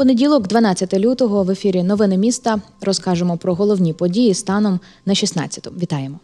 Понеділок, 12 лютого, в ефірі Новини міста розкажемо про головні події станом на 16-ту. Вітаємо.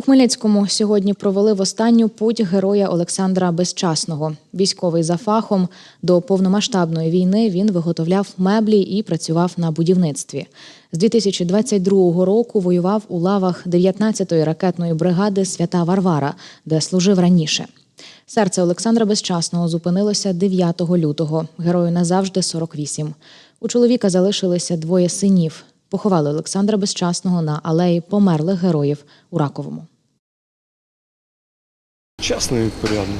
У Хмельницькому сьогодні провели в останню путь героя Олександра Безчасного. Військовий за фахом до повномасштабної війни він виготовляв меблі і працював на будівництві. З 2022 року воював у лавах 19-ї ракетної бригади Свята Варвара, де служив раніше. Серце Олександра Безчасного зупинилося 9 лютого. Герою назавжди 48. У чоловіка залишилися двоє синів. Поховали Олександра Безчасного на алеї померлих героїв у Раковому. Чесний порядний.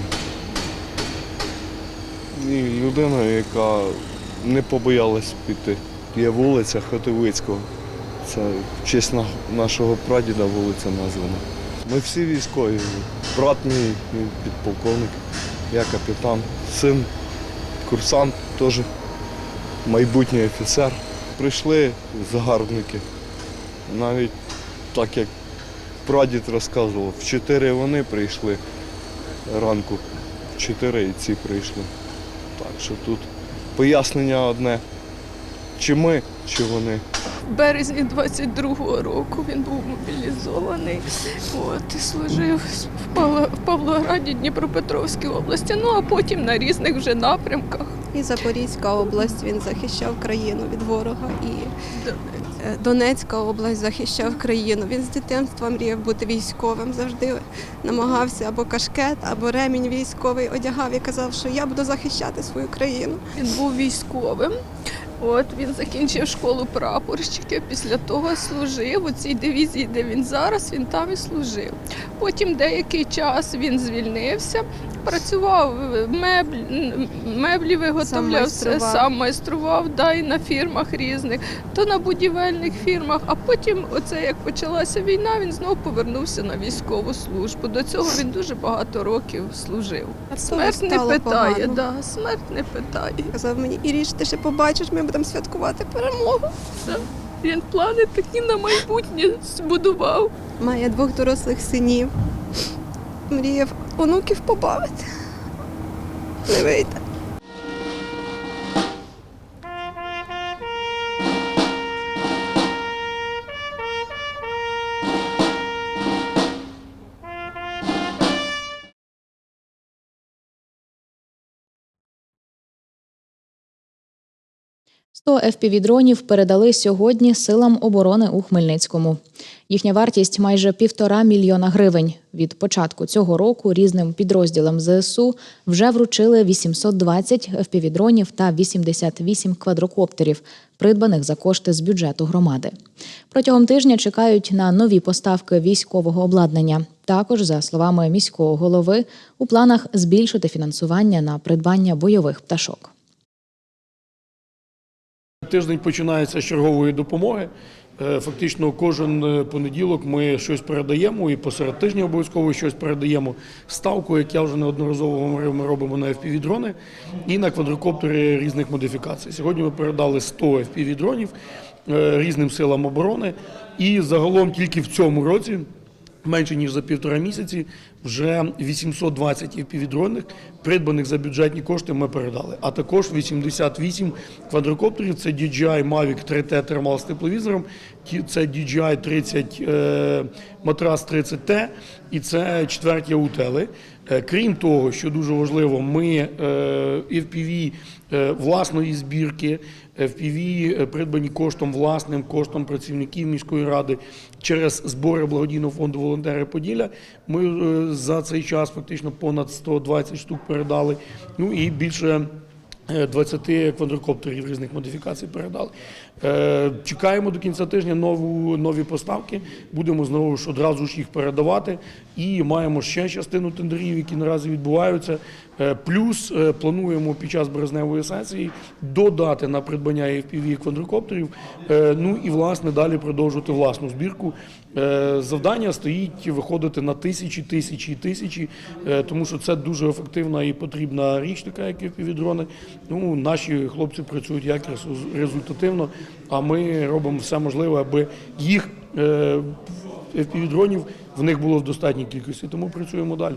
І людина, яка не побоялась піти. Є вулиця Хотовицького. Це в честь нашого прадіда вулиця названа. Ми всі військові. Брат мій підполковник, я капітан, син, курсант теж, майбутній офіцер. Прийшли загарбники. Навіть так як прадід розказував, в чотири вони прийшли ранку, в чотири і ці прийшли. Так що тут пояснення одне. Чи ми, чи вони. В березні 22-го року він був мобілізований. От, і служив в Павлограді, Дніпропетровській області, ну а потім на різних вже напрямках. І Запорізька область він захищав країну від ворога, і Донецька область захищав країну. Він з дитинства мріяв бути військовим. Завжди намагався або кашкет, або ремінь військовий одягав і казав, що я буду захищати свою країну. Він був військовим. От він закінчив школу прапорщиків. Після того служив у цій дивізії, де він зараз, він там і служив. Потім деякий час він звільнився, працював меблі, меблі виготовляв, майстрував. сам майстрував, да, і на фірмах різних, то на будівельних фірмах. А потім, оце як почалася війна, він знову повернувся на військову службу. До цього він дуже багато років служив. Смерть не питає, погано. да, смерть не питає. Казав мені, Іріш, ти ще побачиш, ми будемо святкувати перемогу. Він плани такі на майбутнє збудував. Має двох дорослих синів. Мріяв онуків побавити. Не вийде. – 100 FPV-дронів передали сьогодні силам оборони у Хмельницькому. Їхня вартість майже півтора мільйона гривень. Від початку цього року різним підрозділам ЗСУ вже вручили 820 FPV-дронів та 88 квадрокоптерів, придбаних за кошти з бюджету громади. Протягом тижня чекають на нові поставки військового обладнання. Також, за словами міського голови, у планах збільшити фінансування на придбання бойових пташок. Тиждень починається з чергової допомоги. Е, Фактично, кожен е, понеділок ми щось передаємо, і посеред тижня обов'язково щось передаємо. Ставку, як я вже неодноразово говорив, ми робимо на FPV-дрони і на квадрокоптери різних модифікацій. Сьогодні ми передали 100 FPV-дронів е, різним силам оборони. І загалом тільки в цьому році менше ніж за півтора місяці вже 820 FPV-дронів, придбаних за бюджетні кошти, ми передали. А також 88 квадрокоптерів. Це DJI Mavic 3T термал з тепловізором, це DJI 30 е, матрас 30T і це четверті аутели. Е, Крім того, що дуже важливо, ми е, FPV власної збірки, FPV е, придбані коштом власним, коштом працівників міської ради через збори благодійного фонду волонтери Поділля. Ми е, за цей час фактично понад 120 штук передали. Ну і більше. е, 20 квадрокоптерів різних модифікацій передали. Е, Чекаємо до кінця тижня нову, нові поставки. Будемо знову ж одразу ж їх передавати. І маємо ще частину тендерів, які наразі відбуваються. Е, Плюс е, плануємо під час березневої сесії додати на придбання FPV квадрокоптерів. е, Ну і власне далі продовжувати власну збірку. Завдання стоїть виходити на тисячі, тисячі і тисячі, тому що це дуже ефективна і потрібна річ, така як FPV-дрони. Ну, наші хлопці працюють як результативно, а ми робимо все можливе, аби їх FPV-дронів в них було в достатній кількості. Тому працюємо далі.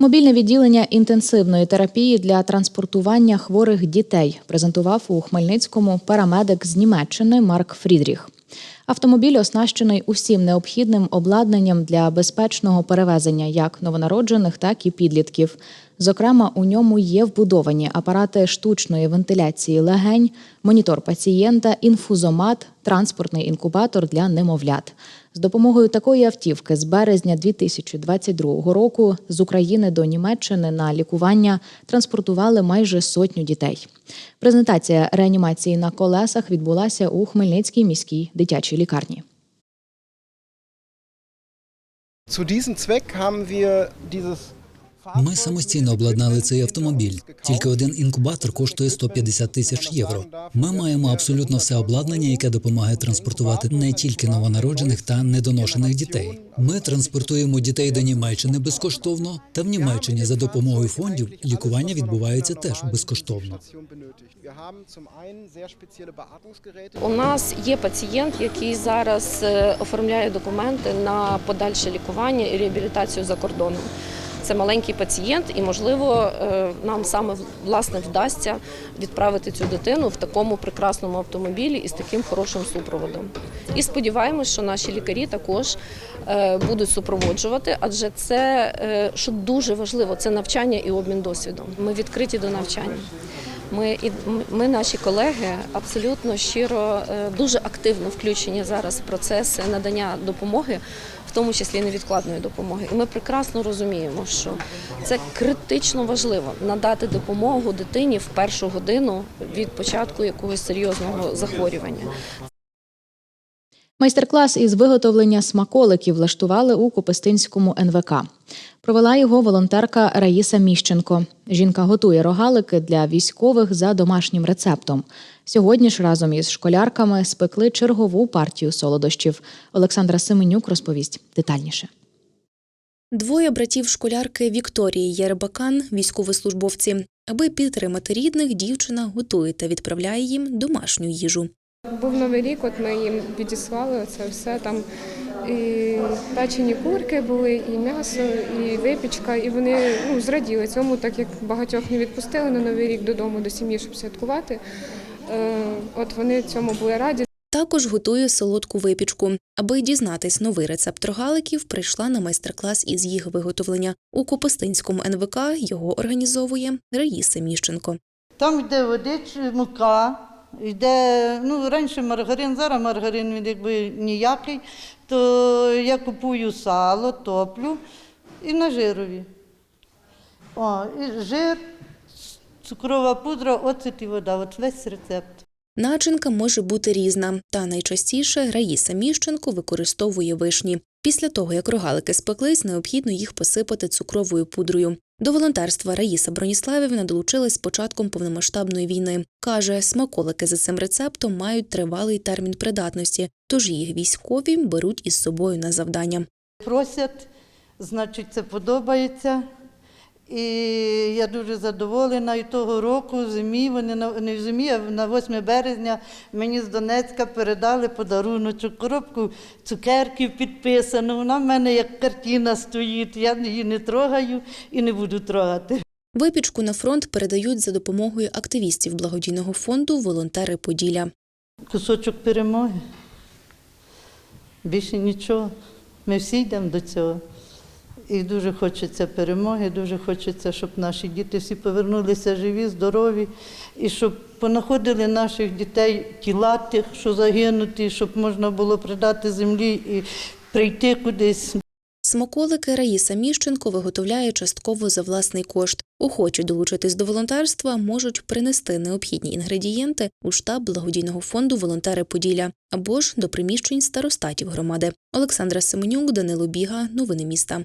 Мобільне відділення інтенсивної терапії для транспортування хворих дітей презентував у Хмельницькому парамедик з Німеччини Марк Фрідріх. Автомобіль оснащений усім необхідним обладнанням для безпечного перевезення як новонароджених, так і підлітків. Зокрема, у ньому є вбудовані апарати штучної вентиляції легень, монітор пацієнта, інфузомат, транспортний інкубатор для немовлят. З допомогою такої автівки з березня 2022 року з України до Німеччини на лікування транспортували майже сотню дітей. Презентація реанімації на колесах відбулася у Хмельницькій міській дитячій лікарні. Zu diesem Zweck haben wir dieses Ми самостійно обладнали цей автомобіль. Тільки один інкубатор коштує 150 тисяч євро. Ми маємо абсолютно все обладнання, яке допомагає транспортувати не тільки новонароджених та недоношених дітей. Ми транспортуємо дітей до Німеччини безкоштовно, та в Німеччині за допомогою фондів лікування відбувається теж безкоштовно. У нас є пацієнт, який зараз е, оформляє документи на подальше лікування і реабілітацію за кордоном. Це маленький пацієнт, і можливо е, нам саме власне вдасться відправити цю дитину в такому прекрасному автомобілі і з таким хорошим супроводом. І сподіваємось, що наші лікарі також е, будуть супроводжувати, адже це е, що дуже важливо, це навчання і обмін досвідом. Ми відкриті до навчання. Ми ми, наші колеги, абсолютно щиро, е, дуже активно включені зараз в процес надання допомоги, в тому числі невідкладної допомоги. І ми прекрасно розуміємо, що це критично важливо надати допомогу дитині в першу годину від початку якогось серйозного захворювання. Майстер-клас із виготовлення смаколиків влаштували у Копистинському НВК. Провела його волонтерка Раїса Міщенко. Жінка готує рогалики для військових за домашнім рецептом. Сьогодні ж разом із школярками спекли чергову партію солодощів. Олександра Семенюк розповість детальніше. Двоє братів школярки Вікторії Єрбакан – військовослужбовці. Аби підтримати рідних, дівчина готує та відправляє їм домашню їжу. Був новий рік, от ми їм відіслали це все там. І печені курки були, і м'ясо, і випічка, і вони ну, зраділи цьому, так як багатьох не відпустили на новий рік додому до сім'ї, щоб святкувати. Е, От вони цьому були раді. Також готує солодку випічку. Аби дізнатись новий рецепт рогаликів, прийшла на майстер-клас із їх виготовлення. У Копистинському НВК його організовує Раїса Міщенко. Там йде водич, мука, йде, ну, раніше маргарин, зараз маргарин він якби ніякий, то я купую сало, топлю і на жирові. О, і жир, цукрова пудра, оцет і вода. От весь рецепт. Начинка може бути різна, та найчастіше Раїса Міщенко використовує вишні. Після того, як рогалики спеклись, необхідно їх посипати цукровою пудрою. До волонтерства Раїса Броніславівна долучилась з початком повномасштабної війни. Каже, смаколики за цим рецептом мають тривалий термін придатності, тож їх військові беруть із собою на завдання. Просять, значить, це подобається. І я дуже задоволена. І того року зимі, вони на не в зимі, а на 8 березня мені з Донецька передали подаруночок, коробку цукерків підписану. Вона в мене як картина стоїть. Я її не трогаю і не буду трогати. Випічку на фронт передають за допомогою активістів благодійного фонду Волонтери Поділля. Кусочок перемоги. Більше нічого. Ми всі йдемо до цього. І дуже хочеться перемоги, дуже хочеться, щоб наші діти всі повернулися живі, здорові, і щоб понаходили наших дітей тіла тих, що загинуті, щоб можна було придати землі і прийти кудись. Смаколики Раїса Міщенко виготовляє частково за власний кошт. Охочі долучитись до волонтерства можуть принести необхідні інгредієнти у штаб благодійного фонду Волонтери Поділля або ж до приміщень старостатів громади. Олександра Семенюк, Данило Біга. Новини міста.